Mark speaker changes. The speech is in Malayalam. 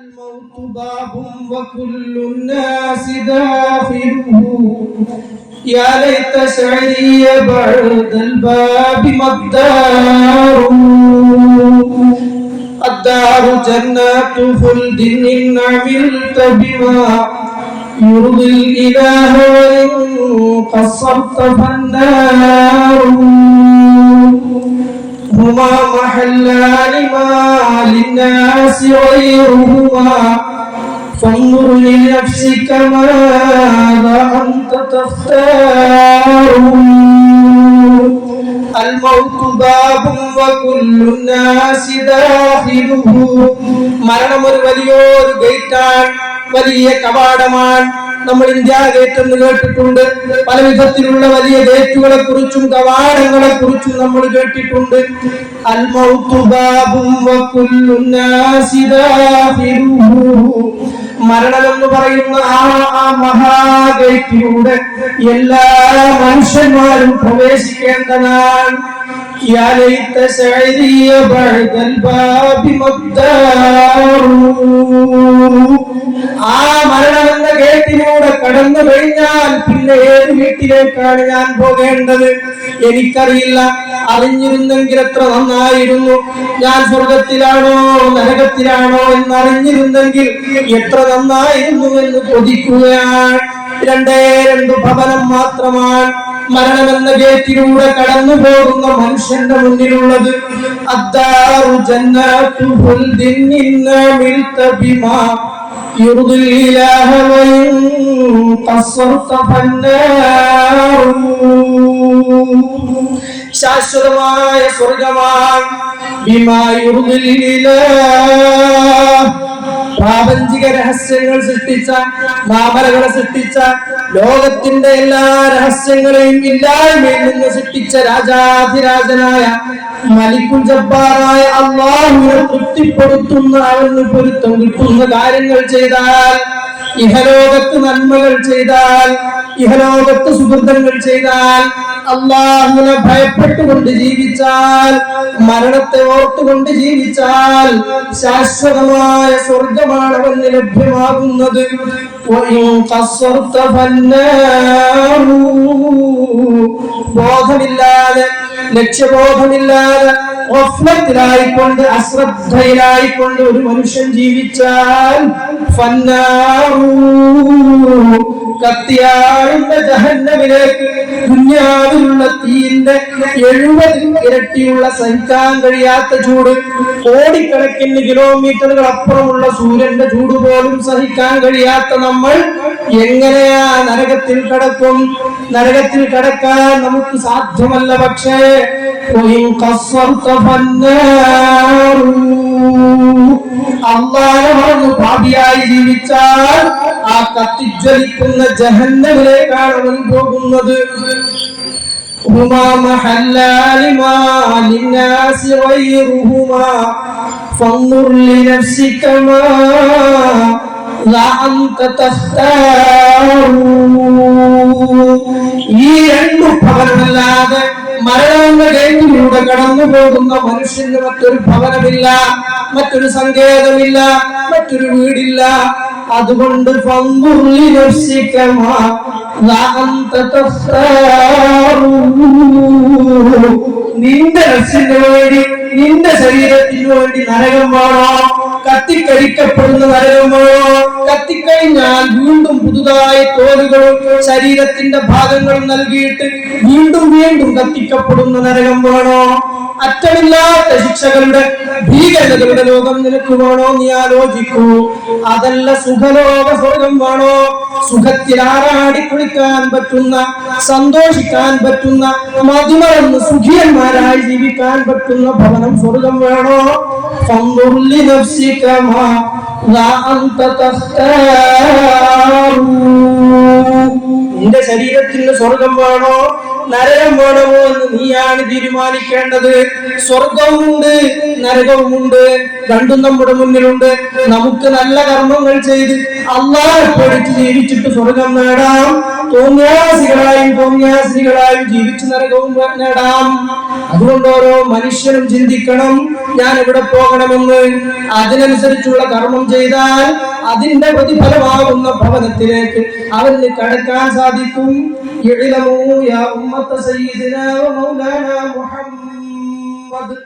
Speaker 1: الموت باب وكل الناس داخله. يا ليت شعري بعد الباب ما الدار الدار جنات خلد إن عملت بما يرضي الإله وإن قصرت فالنار. هما محلان ما للناس غيرهما فانظر لنفسك ماذا أنت تختار الموت باب وكل الناس داخله മരണം ഒരു വലിയൊരു ഗേറ്റാണ് വലിയ കവാടമാണ് നമ്മൾ ഇന്ത്യ ഗേറ്റ് എന്ന് കേട്ടിട്ടുണ്ട് പല വിധത്തിലുള്ള വലിയ ഗേറ്റുകളെ കുറിച്ചും കവാടങ്ങളെ കുറിച്ചും നമ്മൾ കേട്ടിട്ടുണ്ട് അൽ മൗതു ബാബും വകുല്ലു നാസി ദാഖിലുഹു. മരണം എന്ന് പറയുന്ന ആ ആ മഹാഗേറ്റിലൂടെ എല്ലാ മനുഷ്യന്മാരും പ്രവേശിക്കേണ്ടതാണ് يا ليت سعدي بعد الباب مقدار ആ മരണം എന്ന ഗേറ്റിലൂടെ കടന്നു കഴിഞ്ഞാൽ പിന്നെ ഏത് വീട്ടിലേക്കാണ് ഞാൻ പോകേണ്ടത്? എനിക്കറിയില്ല. അറിഞ്ഞിരുന്നെങ്കിൽ എത്ര നന്നായിരുന്നു. ഞാൻ സ്വർഗത്തിലാണോ നരകത്തിലാണോ എന്ന് അറിഞ്ഞിരുന്നെങ്കിൽ എത്ര നന്നായിരുന്നു എന്ന് കൊതിക്കുകയാണ് രണ്ടേ രണ്ട് ഭവനം മാത്രമാണ് മരണമെന്ന ഗേറ്റിലൂടെ കടന്നു പോകുന്ന മനുഷ്യന്റെ മുന്നിലുള്ളത്. അദ്ദാറു ജന്നാത്തു ഖുൽദിൻ ഇന്ന മിൽത ബിമാ يرضي الإله وإن قصرت فالنار ശാശ്വതമായ സ്വർഗമാണ് ബിമായുറുദില്ല പ്രാപഞ്ചിക രഹസ്യങ്ങൾ സൃഷ്ടിച്ച മാമലകളെ സൃഷ്ടിച്ച ലോകത്തിന്റെ എല്ലാ രഹസ്യങ്ങളെയും ഇല്ലായ്മയിൽ നിന്ന് സൃഷ്ടിച്ച രാജാധിരാജനായ മലിക്കുൽ ജബ്ബാറായ അള്ളാഹുവിനെ തൃപ്തിപ്പെടുത്തുന്ന അവന് പൊരുത്തം കിട്ടുന്ന കാര്യങ്ങൾ ചെയ്താൽ ഇഹലോകത്ത് നന്മകൾ ചെയ്താൽ ഇഹലോകത്ത് സുഹൃതങ്ങൾ ചെയ്താൽ അള്ളാഹുവിനെ ഭയപ്പെട്ടുകൊണ്ട് ജീവിച്ചാൽ മരണത്തെ ഓർത്തുകൊണ്ട് ജീവിച്ചാൽ ശാശ്വതമായ സ്വർഗമാണ് അവന് ലഭ്യമാകുന്നത്. ബോധമില്ലാതെ ലക്ഷ്യബോധമില്ലാതെ ഒഫ്ലത്തിലായിക്കൊണ്ട് അശ്രദ്ധയിലായിക്കൊണ്ട് ഒരു മനുഷ്യൻ ജീവിച്ചാൽ ഫന്നാറൂ. കത്തിയാഴുന്ന ജഹന്നമിലേക്ക് ദുന്യാവിലുള്ള തീന്റെ എഴുപത് ഇരട്ടിയുള്ള സഹിക്കാൻ കഴിയാത്ത ചൂട് കോടിക്കണക്കിന് കിലോമീറ്ററുകൾ അപ്പുറമുള്ള സൂര്യന്റെ ചൂട് പോലും സഹിക്കാൻ കഴിയാത്ത നമ്മൾ എങ്ങനെയാ നരകത്തിൽ കടക്കും നരകത്തിൽ കടക്കാൻ നമുക്ക് സാധ്യമല്ല പക്ഷേ وإن قصرت فالنار അള്ളാഹ് പറഞ്ഞു പാപിയായി ജീവിച്ചാൽ ആ കത്തിജ്വലിക്കുന്ന ജഹന്നമിലേക്കാണ് അവൻ പോകുന്നത് هما محلان ما للناس غيرهما فانظر لنفسك ما అంత ഈ രണ്ടു ഭവനമല്ലാതെ മരണങ്ങളുടെ ഗേറ്റിലൂടെ കടന്നു പോകുന്ന മനുഷ്യന് മറ്റൊരു ഭവനമില്ല മറ്റൊരു സങ്കേതമില്ല മറ്റൊരു വീടില്ല. അതുകൊണ്ട് നിന്റെ രക്ഷന് വേണ്ടി നിന്റെ ശരീരത്തിനു വേണ്ടി നരകം വേണോ കത്തിക്കരിക്കപ്പെടുന്ന നരകമോ കത്തിക്കഴിഞ്ഞാൽ വീണ്ടും പുതുതായി തോലുകളും ശരീരത്തിന്റെ ഭാഗങ്ങളും നൽകിയിട്ട് വീണ്ടും വീണ്ടും കത്തിക്കപ്പെടുന്ന നരകം വേണോ? അറ്റമില്ലാത്ത ശിക്ഷകളുടെ ഭീകരതകളുടെ ലോകം നിനക്ക് വേണോ? നീ ആലോചിക്കൂ. അതല്ല സുഖലോക സ്വർഗം വേണോ? സുഖത്തിൽ ആറാടി കുളിക്കാൻ പറ്റുന്ന സന്തോഷിക്കാൻ പറ്റുന്ന മധുമറന്ന് സുഖിയന്മാരായി ജീവിക്കാൻ പറ്റുന്ന ഭവനം സ്വർഗം വേണോ? നിന്റെ ശരീരത്തിന് സ്വർഗം വേണോ? നരകം വേണമോ എന്ന് നീയാണ് തീരുമാനിക്കേണ്ടത്. സ്വർഗവുമുണ്ട് നരകവുമുണ്ട് രണ്ടും നമ്മുടെ മുന്നിലുണ്ട്. നമുക്ക് നല്ല കർമ്മങ്ങൾ ചെയ്ത് അള്ളാഹെ പേടിച്ച് ജീവിച്ചിട്ട് സ്വർഗം നേടാം. തോന്നിയാസികളായും തോന്നിയാസികളായും ജീവിച്ച് നരകവും നേടാം. അതുകൊണ്ട് ഓരോ മനുഷ്യനും ചിന്തിക്കണം ഞാൻ എവിടെ പോകണമെന്ന്. അതിനനുസരിച്ചുള്ള കർമ്മം ചെയ്താൽ അതിന്റെ പ്രതിഫലമാകുന്ന ഭവനത്തിലേക്ക് അവന് കടക്കാൻ സാധിക്കും. اعلموا يا أمة سيدنا ومولانا محمد.